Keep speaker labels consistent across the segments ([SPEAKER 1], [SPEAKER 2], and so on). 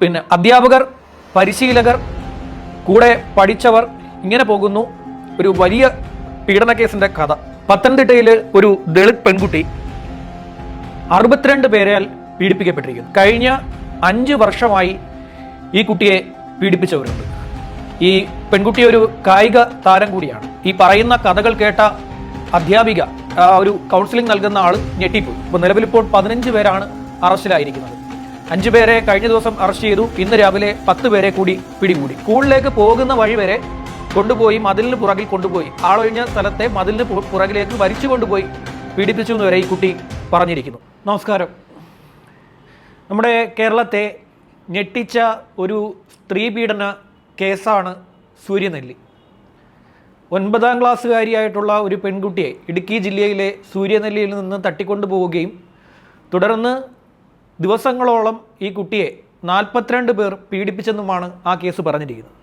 [SPEAKER 1] പിന്നെ അധ്യാപകർ പരിശീലകർ കൂടെ പഠിച്ചവർ ഇങ്ങനെ പോകുന്നു. ഒരു വലിയ പീഡന കേസിന്റെ കഥ. പത്തനംതിട്ടയിൽ ഒരു ദളിത് പെൺകുട്ടി അറുപത്തിരണ്ട് പേരാൽ പീഡിപ്പിക്കപ്പെട്ടിരിക്കുന്നു. കഴിഞ്ഞ അഞ്ച് വർഷമായി ഈ കുട്ടിയെ പീഡിപ്പിച്ചവരുണ്ട്. ഈ പെൺകുട്ടി ഒരു കായിക താരം കൂടിയാണ്. ഈ പറയുന്ന കഥകൾ കേട്ട അധ്യാപിക ഒരു കൗൺസിലിംഗ് നൽകുന്ന ആൾ ഞെട്ടിപ്പോയി. ഇപ്പോൾ നിലവിലിപ്പോൾ പതിനഞ്ച് പേരാണ് അറസ്റ്റിലായിരിക്കുന്നത്. അഞ്ചു പേരെ കഴിഞ്ഞ ദിവസം അറസ്റ്റ് ചെയ്തു. ഇന്ന് രാവിലെ പത്ത് പേരെ കൂടി പിടികൂടി. സ്കൂളിലേക്ക് പോകുന്ന വഴി വരെ കൊണ്ടുപോയി മതിലിന് പുറകിൽ കൊണ്ടുപോയി. ആളൊഴിഞ്ഞ സ്ഥലത്തെ മതിലിന് പുറകിലേക്ക് വരിച്ചു കൊണ്ടുപോയി പീഡിപ്പിച്ചു എന്ന് വരെ ഈ കുട്ടി പറഞ്ഞിരിക്കുന്നു. നമസ്കാരം. നമ്മുടെ കേരളത്തെ ഞെട്ടിച്ച ഒരു സ്ത്രീ പീഡന കേസാണ് സൂര്യനെല്ലി. ഒൻപതാം ക്ലാസ്സുകാരിയായിട്ടുള്ള ഒരു പെൺകുട്ടിയെ ഇടുക്കി ജില്ലയിലെ സൂര്യനെല്ലിയിൽ നിന്ന് തട്ടിക്കൊണ്ടു പോവുകയും തുടർന്ന് ദിവസങ്ങളോളം ഈ കുട്ടിയെ നാൽപ്പത്തിരണ്ട് പേർ പീഡിപ്പിച്ചെന്നുമാണ് ആ കേസ് പറഞ്ഞിരിക്കുന്നത്.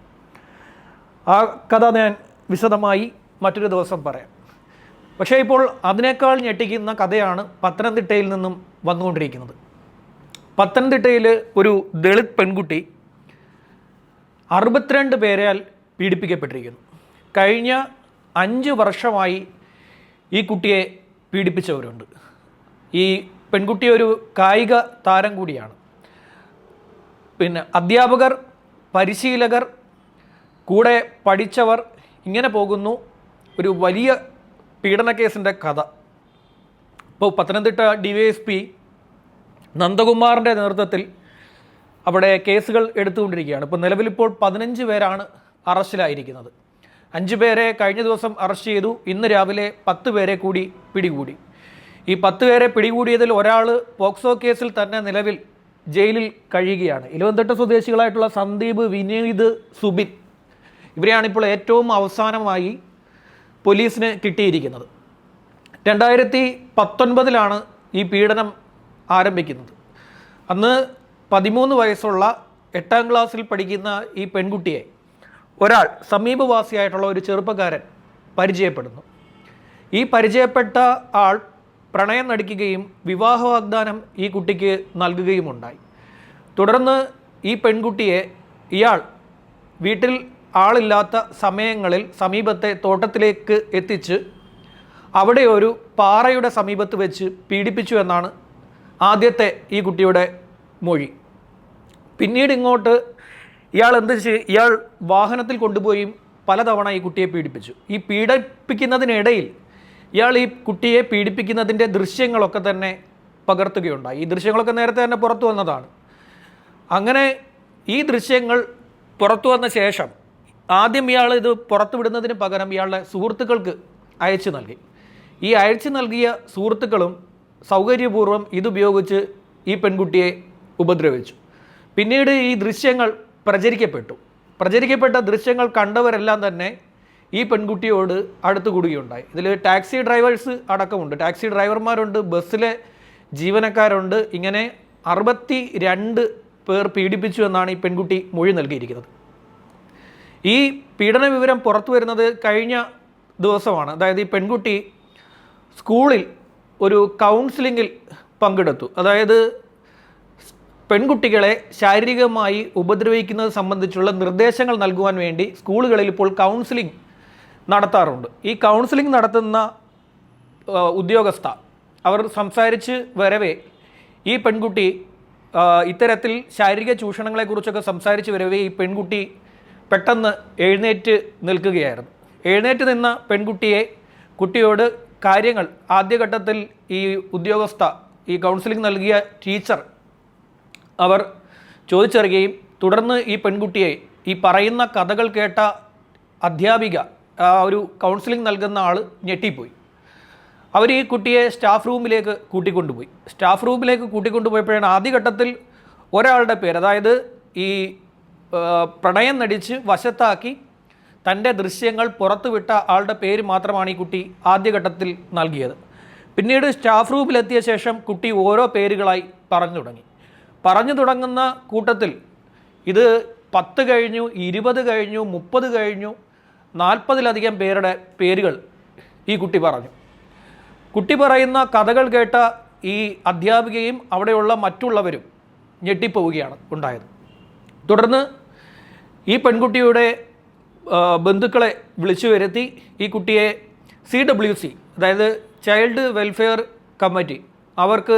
[SPEAKER 1] ആ കഥ ഞാൻ വിശദമായി മറ്റൊരു ദിവസം പറയാം. പക്ഷേ ഇപ്പോൾ അതിനേക്കാൾ ഞെട്ടിക്കുന്ന കഥയാണ് പത്തനംതിട്ടയിൽ നിന്നും വന്നുകൊണ്ടിരിക്കുന്നത്. പത്തനംതിട്ടയിൽ ഒരു ദളിത് പെൺകുട്ടി അറുപത്തിരണ്ട് പേരാൽ പീഡിപ്പിക്കപ്പെട്ടിരിക്കുന്നു. കഴിഞ്ഞ അഞ്ച് വർഷമായി ഈ കുട്ടിയെ പീഡിപ്പിച്ചവരുണ്ട്. ഈ പെൺകുട്ടി ഒരു കായിക താരം കൂടിയാണ്. പിന്നെ അധ്യാപകർ പരിശീലകർ കൂടെ പഠിച്ചവർ ഇങ്ങനെ പോകുന്നു. ഒരു വലിയ പീഡന കേസിന്റെ കഥ. ഇപ്പോൾ Pathanamthitta D Y S P നന്ദകുമാറിന്റെ നേതൃത്വത്തിൽ അവിടെ കേസുകൾ എടുത്തുകൊണ്ടിരിക്കുകയാണ്. ഇപ്പോൾ നിലവിലിപ്പോൾ പതിനഞ്ച് പേരാണ് അറസ്റ്റിലായിരിക്കുന്നത്. അഞ്ച് പേരെ കഴിഞ്ഞ ദിവസം അറസ്റ്റ് ചെയ്തു. ഇന്ന് രാവിലെ പത്ത് പേരെ കൂടി പിടികൂടി. ഈ പത്ത് പേരെ പിടികൂടിയതിൽ ഒരാൾ പോക്സോ കേസിൽ തന്നെ നിലവിൽ ജയിലിൽ കഴിയുകയാണ്. ഇരുപത്തെട്ട് സ്വദേശികളായിട്ടുള്ള സന്ദീപ് വിനീത് സുബിൻ ഇവരെയാണ് ഇപ്പോൾ ഏറ്റവും അവസാനമായി പോലീസിന് കിട്ടിയിരിക്കുന്നത്. രണ്ടായിരത്തി പത്തൊൻപതിലാണ് ഈ പീഡനം ആരംഭിക്കുന്നത്. അന്ന് പതിമൂന്ന് വയസ്സുള്ള എട്ടാം ക്ലാസ്സിൽ പഠിക്കുന്ന ഈ പെൺകുട്ടിയെ ഒരാൾ സമീപവാസിയായിട്ടുള്ള ഒരു ചെറുപ്പക്കാരൻ പരിചയപ്പെടുന്നു. ഈ പരിചയപ്പെട്ട ആൾ പ്രണയം നടിക്കുകയും വിവാഹ വാഗ്ദാനം ഈ കുട്ടിക്ക് നൽകുകയുമുണ്ടായി. തുടർന്ന് ഈ പെൺകുട്ടിയെ ഇയാൾ വീട്ടിൽ ആളില്ലാത്ത സമയങ്ങളിൽ സമീപത്തെ തോട്ടത്തിലേക്ക് എത്തിച്ച് അവിടെ ഒരു പാറയുടെ സമീപത്ത് വെച്ച് പീഡിപ്പിച്ചു എന്നാണ് ആദ്യത്തെ ഈ കുട്ടിയുടെ മൊഴി. പിന്നീട് ഇങ്ങോട്ട് ഇയാൾ എന്ത് ചെയ്യും ഇയാൾ വാഹനത്തിൽ കൊണ്ടുപോയി പലതവണ ഈ കുട്ടിയെ പീഡിപ്പിച്ചു. ഈ പീഡിപ്പിക്കുന്നതിനിടയിൽ ഇയാൾ ഈ കുട്ടിയെ പീഡിപ്പിക്കുന്നതിന്റെ ദൃശ്യങ്ങളൊക്കെ തന്നെ പകർത്തുകയുണ്ടായി. ഈ ദൃശ്യങ്ങളൊക്കെ നേരത്തെ തന്നെ പുറത്തു വന്നതാണ്. അങ്ങനെ ഈ ദൃശ്യങ്ങൾ പുറത്തു വന്ന ശേഷം ആദ്യം ഇയാൾ ഇത് പുറത്തു വിടുന്നതിന് പകരം ഇയാളുടെ സുഹൃത്തുക്കൾക്ക് അയച്ചു നൽകി. ഈ അയച്ചു നൽകിയ സുഹൃത്തുക്കളും സൗകര്യപൂർവം ഇതുപയോഗിച്ച് ഈ പെൺകുട്ടിയെ ഉപദ്രവിച്ചു. പിന്നീട് ഈ ദൃശ്യങ്ങൾ പ്രചരിക്കപ്പെട്ടു. പ്രചരിക്കപ്പെട്ട ദൃശ്യങ്ങൾ കണ്ടവരെല്ലാം തന്നെ ഈ പെൺകുട്ടിയോട് അടുത്ത് കൂടുകയുണ്ടായി. ഇതിൽ ടാക്സി ഡ്രൈവേഴ്സ് അടക്കമുണ്ട്. ടാക്സി ഡ്രൈവർമാരുണ്ട് ബസ്സിലെ ജീവനക്കാരുണ്ട്. ഇങ്ങനെ അറുപത്തി രണ്ട് പേർ പീഡിപ്പിച്ചു എന്നാണ് ഈ പെൺകുട്ടി മൊഴി നൽകിയിരിക്കുന്നത്. ഈ പീഡന വിവരം പുറത്തു വരുന്നത് കഴിഞ്ഞ ദിവസമാണ്. അതായത് ഈ പെൺകുട്ടി സ്കൂളിൽ ഒരു കൗൺസിലിങ്ങിൽ പങ്കെടുത്തു. അതായത് പെൺകുട്ടികളെ ശാരീരികമായി ഉപദ്രവിക്കുന്നത് സംബന്ധിച്ചുള്ള നിർദ്ദേശങ്ങൾ നൽകുവാൻ വേണ്ടി സ്കൂളുകളിൽ ഇപ്പോൾ കൗൺസിലിംഗ് നടത്താറുണ്ട്. ഈ കൗൺസിലിംഗ് നടത്തുന്ന ഉദ്യോഗസ്ഥ അവർ സംസാരിച്ച് വരവേ ഈ പെൺകുട്ടി ഇത്തരത്തിൽ ശാരീരിക ചൂഷണങ്ങളെക്കുറിച്ചൊക്കെ സംസാരിച്ച് വരവേ ഈ പെൺകുട്ടി പെട്ടെന്ന് എഴുന്നേറ്റ് നിൽക്കുകയായിരുന്നു. എഴുന്നേറ്റ് നിന്ന പെൺകുട്ടിയെ കുട്ടിയോട് കാര്യങ്ങൾ ആദ്യഘട്ടത്തിൽ ഈ ഉദ്യോഗസ്ഥ ഈ കൗൺസിലിംഗ് നൽകിയ ടീച്ചർ അവർ ചോദിച്ചറിയുകയും തുടർന്ന് ഈ പെൺകുട്ടിയെ ഈ പറയുന്ന കഥകൾ കേട്ട അധ്യാപിക ഒരു കൗൺസിലിംഗ് നൽകുന്ന ആൾ ഞെട്ടിപ്പോയി. അവർ ഈ കുട്ടിയെ സ്റ്റാഫ് റൂമിലേക്ക് കൂട്ടിക്കൊണ്ടുപോയി. സ്റ്റാഫ് റൂമിലേക്ക് കൂട്ടിക്കൊണ്ടുപോയപ്പോഴാണ് ആദ്യഘട്ടത്തിൽ ഒരാളുടെ പേര് അതായത് ഈ പ്രണയം നടിച്ച് വശത്താക്കി തന്റെ ദൃശ്യങ്ങൾ പുറത്തുവിട്ട ആളുടെ പേര് മാത്രമാണ് ഈ കുട്ടി ആദ്യഘട്ടത്തിൽ നൽകിയത്. പിന്നീട് സ്റ്റാഫ് റൂമിലെത്തിയ ശേഷം കുട്ടി ഓരോ പേരുകളായി പറഞ്ഞു തുടങ്ങി. പറഞ്ഞു തുടങ്ങുന്ന കൂട്ടത്തിൽ ഇത് പത്ത് കഴിഞ്ഞു ഇരുപത് കഴിഞ്ഞു മുപ്പത് കഴിഞ്ഞു നാൽപ്പതിലധികം പേരുടെ പേരുകൾ ഈ കുട്ടി പറഞ്ഞു. കുട്ടി പറയുന്ന കഥകൾ കേട്ട ഈ അധ്യാപികയും അവിടെയുള്ള മറ്റുള്ളവരും ഞെട്ടിപ്പോവുകയാണ് ഉണ്ടായത്. തുടർന്ന് ഈ പെൺകുട്ടിയുടെ ബന്ധുക്കളെ വിളിച്ചു വരുത്തി ഈ കുട്ടിയെ സി ഡബ്ല്യു സി അതായത് ചൈൽഡ് വെൽഫെയർ കമ്മിറ്റി അവർക്ക്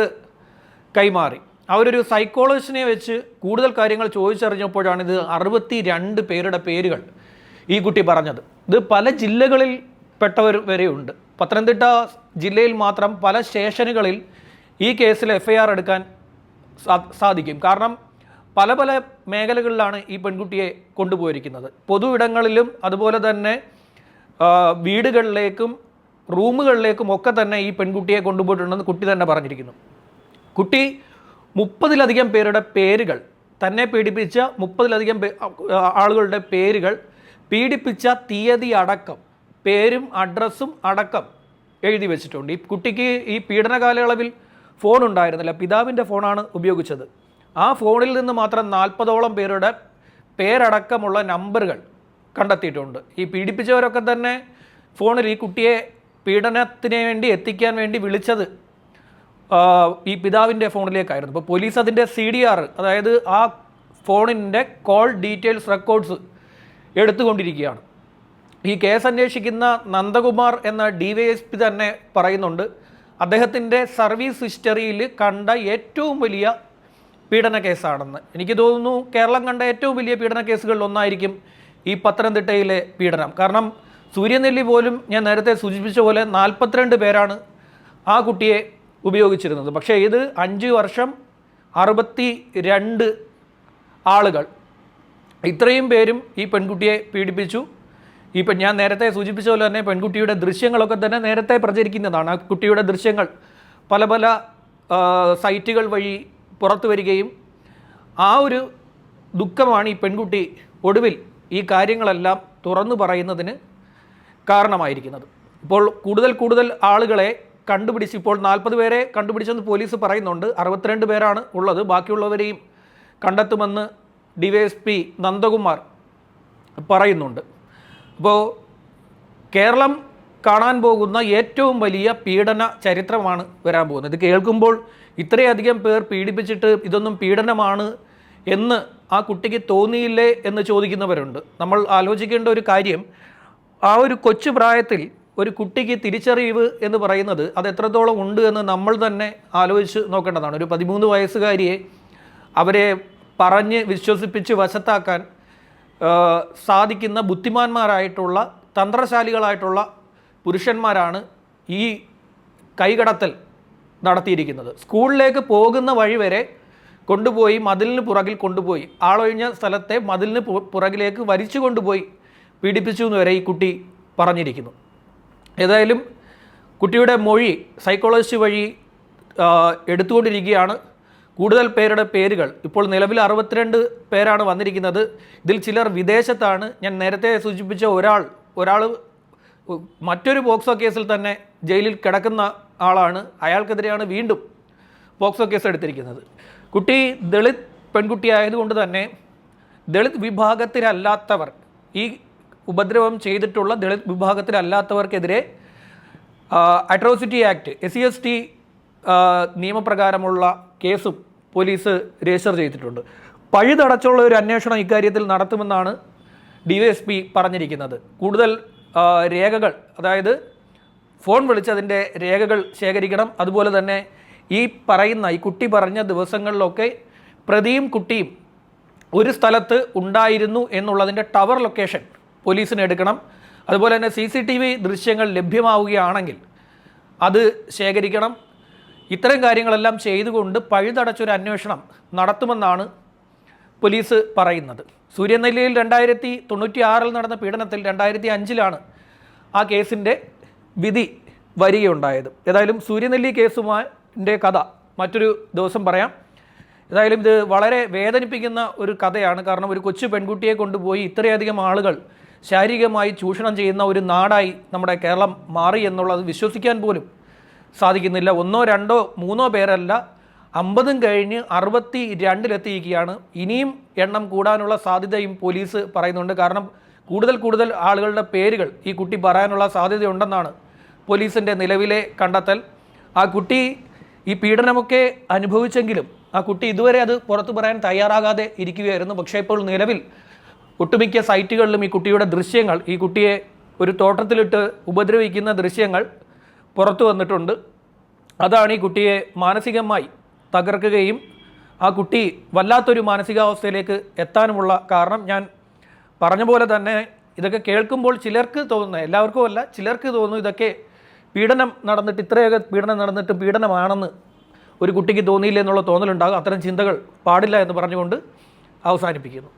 [SPEAKER 1] കൈമാറി. അവരൊരു സൈക്കോളജിസ്റ്റിനെ വെച്ച് കൂടുതൽ കാര്യങ്ങൾ ചോദിച്ചറിഞ്ഞപ്പോഴാണ് ഇത് അറുപത്തി രണ്ട് പേരുടെ പേരുകൾ ഈ കുട്ടി പറഞ്ഞത്. ഇത് പല ജില്ലകളിൽ പെട്ടവർ വരെയുണ്ട്. പത്തനംതിട്ട ജില്ലയിൽ മാത്രം പല സ്റ്റേഷനുകളിൽ ഈ കേസിൽ എഫ് ഐ ആർ എടുക്കാൻ സാധിക്കും. കാരണം പല പല മേഖലകളിലാണ് ഈ പെൺകുട്ടിയെ കൊണ്ടുപോയിരിക്കുന്നത്. പൊതു ഇടങ്ങളിലും അതുപോലെ തന്നെ വീടുകളിലേക്കും റൂമുകളിലേക്കും ഒക്കെ തന്നെ ഈ പെൺകുട്ടിയെ കൊണ്ടുപോയിട്ടുണ്ടെന്ന് കുട്ടി തന്നെ പറഞ്ഞിരിക്കുന്നു. കുട്ടി മുപ്പതിലധികം പേരുടെ പേരുകൾ തന്നെ പീഡിപ്പിച്ച മുപ്പതിലധികം ആളുകളുടെ പേരുകൾ പീഡിപ്പിച്ച തീയതി അടക്കം പേരും അഡ്രസ്സും അടക്കം എഴുതി വെച്ചിട്ടുണ്ട്. ഈ കുട്ടിക്ക് ഈ പീഡന കാലയളവിൽ ഫോൺ ഉണ്ടായിരുന്നില്ല. പിതാവിന്റെ ഫോണാണ് ഉപയോഗിച്ചത്. ആ ഫോണിൽ നിന്ന് മാത്രം നാൽപ്പതോളം പേരുടെ പേരടക്കമുള്ള നമ്പറുകൾ കണ്ടെത്തിയിട്ടുണ്ട്. ഈ പീഡിപ്പിച്ചവരൊക്കെ തന്നെ ഫോണിൽ ഈ കുട്ടിയെ പീഡനത്തിന് വേണ്ടി എത്തിക്കാൻ വേണ്ടി വിളിച്ചത് ഈ പിതാവിന്റെ ഫോണിലേക്കായിരുന്നു അപ്പോൾ പോലീസ് അതിന്റെ സി ഡി ആർ അതായത് ആ ഫോണിന്റെ കോൾ ഡീറ്റെയിൽസ് റെക്കോർഡ്സ് എടുത്തുകൊണ്ടിരിക്കുകയാണ്. ഈ കേസ് അന്വേഷിക്കുന്ന നന്ദകുമാർ എന്ന ഡി വൈ എസ് പി തന്നെ പറയുന്നുണ്ട് അദ്ദേഹത്തിന്റെ സർവീസ് ഹിസ്റ്ററിയിൽ കണ്ട ഏറ്റവും വലിയ പീഡന കേസാണെന്ന്. എനിക്ക് തോന്നുന്നു കേരളം കണ്ട ഏറ്റവും വലിയ പീഡന കേസുകളിൽ ഒന്നായിരിക്കും ഈ പത്തനംതിട്ടയിലെ പീഡനം. കാരണം സൂര്യനെല്ലി പോലും ഞാൻ നേരത്തെ സൂചിപ്പിച്ച പോലെ നാൽപ്പത്തിരണ്ട് പേരാണ് ആ കുട്ടിയെ ഉപയോഗിച്ചിരുന്നത്. പക്ഷേ ഇത് അഞ്ച് വർഷം അറുപത്തി രണ്ട് ആളുകൾ ഇത്രയും പേരും ഈ പെൺകുട്ടിയെ പീഡിപ്പിച്ചു. ഇപ്പം ഞാൻ നേരത്തെ സൂചിപ്പിച്ച പോലെ തന്നെ പെൺകുട്ടിയുടെ ദൃശ്യങ്ങളൊക്കെ തന്നെ നേരത്തെ പ്രചരിക്കുന്നതാണ്. ആ കുട്ടിയുടെ ദൃശ്യങ്ങൾ പല പല സൈറ്റുകൾ വഴി പുറത്തു വരികയും ആ ഒരു ദുഃഖമാണ് ഈ പെൺകുട്ടി ഒടുവിൽ ഈ കാര്യങ്ങളെല്ലാം തുറന്നു പറയുന്നതിന് കാരണമായിരിക്കുന്നത്. ഇപ്പോൾ കൂടുതൽ കൂടുതൽ ആളുകളെ കണ്ടുപിടിച്ച് ഇപ്പോൾ നാൽപ്പത് പേരെ കണ്ടുപിടിച്ചെന്ന് പോലീസ് പറയുന്നുണ്ട്. അറുപത്തിരണ്ട് പേരാണ് ഉള്ളത്. ബാക്കിയുള്ളവരെയും കണ്ടെത്തുമെന്ന് ഡിവൈഎസ്പി നന്ദകുമാർ പറയുന്നുണ്ട്. അപ്പോൾ കേരളം കാണാൻ പോകുന്ന ഏറ്റവും വലിയ പീഡന ചരിത്രമാണ് വരാൻ പോകുന്നത്. ഇത് കേൾക്കുമ്പോൾ ഇത്രയധികം പേർ പീഡിപ്പിച്ചിട്ട് ഇതൊന്നും പീഡനമാണ് എന്ന് ആ കുട്ടിക്ക് തോന്നിയില്ലേ എന്ന് ചോദിക്കുന്നവരുണ്ട്. നമ്മൾ ആലോചിക്കേണ്ട ഒരു കാര്യം ആ ഒരു കൊച്ചു പ്രായത്തിൽ ഒരു കുട്ടിക്ക് തിരിച്ചറിവ് എന്ന് പറയുന്നത് അത് എത്രത്തോളം ഉണ്ട് എന്ന് നമ്മൾ തന്നെ ആലോചിച്ച് നോക്കേണ്ടതാണ്. ഒരു പതിമൂന്ന് വയസ്സുകാരിയെ അവരെ പറഞ്ഞ് വിശ്വസിപ്പിച്ച് വശത്താക്കാൻ സാധിക്കുന്ന ബുദ്ധിമാന്മാരായിട്ടുള്ള തന്ത്രശാലികളായിട്ടുള്ള പുരുഷന്മാരാണ് ഈ കൈകടത്തൽ നടത്തിയിരിക്കുന്നത്. സ്കൂളിലേക്ക് പോകുന്ന വഴി വരെ കൊണ്ടുപോയി മതിലിന് പുറകിൽ കൊണ്ടുപോയി. ആളൊഴിഞ്ഞ സ്ഥലത്തെ മതിലിന് പുറകിലേക്ക് വരിച്ചു കൊണ്ടുപോയി പീഡിപ്പിച്ചു എന്ന് വരെ ഈ കുട്ടി പറഞ്ഞിരിക്കുന്നു. ഏതായാലും കുട്ടിയുടെ മൊഴി സൈക്കോളജിസ്റ്റ് വഴി എടുത്തുകൊണ്ടിരിക്കുകയാണ്. കൂടുതൽ പേരുടെ പേരുകൾ. ഇപ്പോൾ നിലവിൽ അറുപത്തിരണ്ട് പേരാണ് വന്നിരിക്കുന്നത്. ഇതിൽ ചിലർ വിദേശത്താണ്. ഞാൻ നേരത്തെ സൂചിപ്പിച്ച ഒരാൾ ഒരാൾ മറ്റൊരു പോക്സോ കേസിൽ തന്നെ ജയിലിൽ കിടക്കുന്ന ആളാണ്. അയാൾക്കെതിരെയാണ് വീണ്ടും പോക്സോ കേസ് എടുത്തിരിക്കുന്നത്. കുട്ടി ദളിത് പെൺകുട്ടിയായതുകൊണ്ട് തന്നെ ദളിത് വിഭാഗത്തിലല്ലാത്തവർ ഈ ഉപദ്രവം ചെയ്തിട്ടുള്ള Dalit വിഭാഗത്തിലല്ലാത്തവർക്കെതിരെ atrocity act S C S T നിയമപ്രകാരമുള്ള കേസും പോലീസ് രജിസ്റ്റർ ചെയ്തിട്ടുണ്ട്. പഴുതടച്ചുള്ള ഒരു അന്വേഷണം ഇക്കാര്യത്തിൽ നടത്തുമെന്നാണ് ഡി വൈ എസ് പി പറഞ്ഞിരിക്കുന്നത്. കൂടുതൽ രേഖകൾ അതായത് ഫോൺ വിളിച്ചതിന്റെ രേഖകൾ ശേഖരിക്കണം. അതുപോലെ തന്നെ ഈ പറയുന്ന ഈ കുട്ടി പറഞ്ഞ ദിവസങ്ങളിലൊക്കെ പ്രതിയും കുട്ടിയും ഒരു സ്ഥലത്ത് ഉണ്ടായിരുന്നു എന്നുള്ളതിന്റെ ടവർ ലൊക്കേഷൻ പോലീസിന് എടുക്കണം. അതുപോലെ തന്നെ സി സി ടി വി ദൃശ്യങ്ങൾ ലഭ്യമാവുകയാണെങ്കിൽ അത് ശേഖരിക്കണം. ഇത്തരം കാര്യങ്ങളെല്ലാം ചെയ്തുകൊണ്ട് പഴുതടച്ചൊരു അന്വേഷണം നടത്തുമെന്നാണ് പോലീസ് പറയുന്നത്. സൂര്യനെല്ലിയിൽ രണ്ടായിരത്തി തൊണ്ണൂറ്റി ആറിൽ നടന്ന പീഡനത്തിൽ രണ്ടായിരത്തി അഞ്ചിലാണ് ആ കേസിന്റെ വിധി വരികയുണ്ടായത്. ഏതായാലും സൂര്യനെല്ലി കേസുമാന്റെ കഥ മറ്റൊരു ദിവസം പറയാം. ഏതായാലും ഇത് വളരെ വേദനിപ്പിക്കുന്ന ഒരു കഥയാണ്. കാരണം ഒരു കൊച്ചു പെൺകുട്ടിയെ കൊണ്ടുപോയി ഇത്രയധികം ആളുകൾ ശാരീരികമായി ചൂഷണം ചെയ്യുന്ന ഒരു നാടായി നമ്മുടെ കേരളം മാറി എന്നുള്ളത് വിശ്വസിക്കാൻ പോലും സാധിക്കുന്നില്ല. ഒന്നോ രണ്ടോ മൂന്നോ പേരല്ല. അമ്പതും കഴിഞ്ഞ് അറുപത്തി രണ്ടിലെത്തിയിരിക്കുകയാണ് ഇനിയും എണ്ണം കൂടാനുള്ള സാധ്യതയും പോലീസ് പറയുന്നുണ്ട്. കാരണം കൂടുതൽ കൂടുതൽ ആളുകളുടെ പേരുകൾ ഈ കുട്ടി പറയാനുള്ള സാധ്യതയുണ്ടെന്നാണ് പോലീസിന്റെ നിലവിലെ കണ്ടെത്തൽ. ആ കുട്ടി ഈ പീഡനമൊക്കെ അനുഭവിച്ചെങ്കിലും ആ കുട്ടി ഇതുവരെ അത് പുറത്തു പറയാൻ തയ്യാറാകാതെ ഇരിക്കുകയായിരുന്നു. പക്ഷേ ഇപ്പോൾ നിലവിൽ ഒട്ടുമിക്ക സൈറ്റുകളിലും ഈ കുട്ടിയുടെ ദൃശ്യങ്ങൾ ഈ കുട്ടിയെ ഒരു തോട്ടത്തിലിട്ട് ഉപദ്രവിക്കുന്ന ദൃശ്യങ്ങൾ പുറത്തു വന്നിട്ടുണ്ട്. അതാണ് ഈ കുട്ടിയെ മാനസികമായി തകർക്കുകയും ആ കുട്ടി വല്ലാത്തൊരു മാനസികാവസ്ഥയിലേക്ക് എത്താനുമുള്ള കാരണം ഞാൻ പറഞ്ഞ പോലെ തന്നെ ഇതൊക്കെ കേൾക്കുമ്പോൾ ചിലർക്ക് തോന്നുന്നത് എല്ലാവർക്കും അല്ല ചിലർക്ക് തോന്നുന്നു ഇതൊക്കെ പീഡനം നടന്നിട്ട് ഇത്രയൊക്കെ പീഡനം നടന്നിട്ട് പീഡനമാണെന്ന് ഒരു കുട്ടിക്ക് തോന്നിയില്ല എന്നുള്ള തോന്നലുണ്ടാകും. അത്തരം ചിന്തകൾ പാടില്ല എന്ന് പറഞ്ഞുകൊണ്ട് അവസാനിപ്പിക്കുന്നു.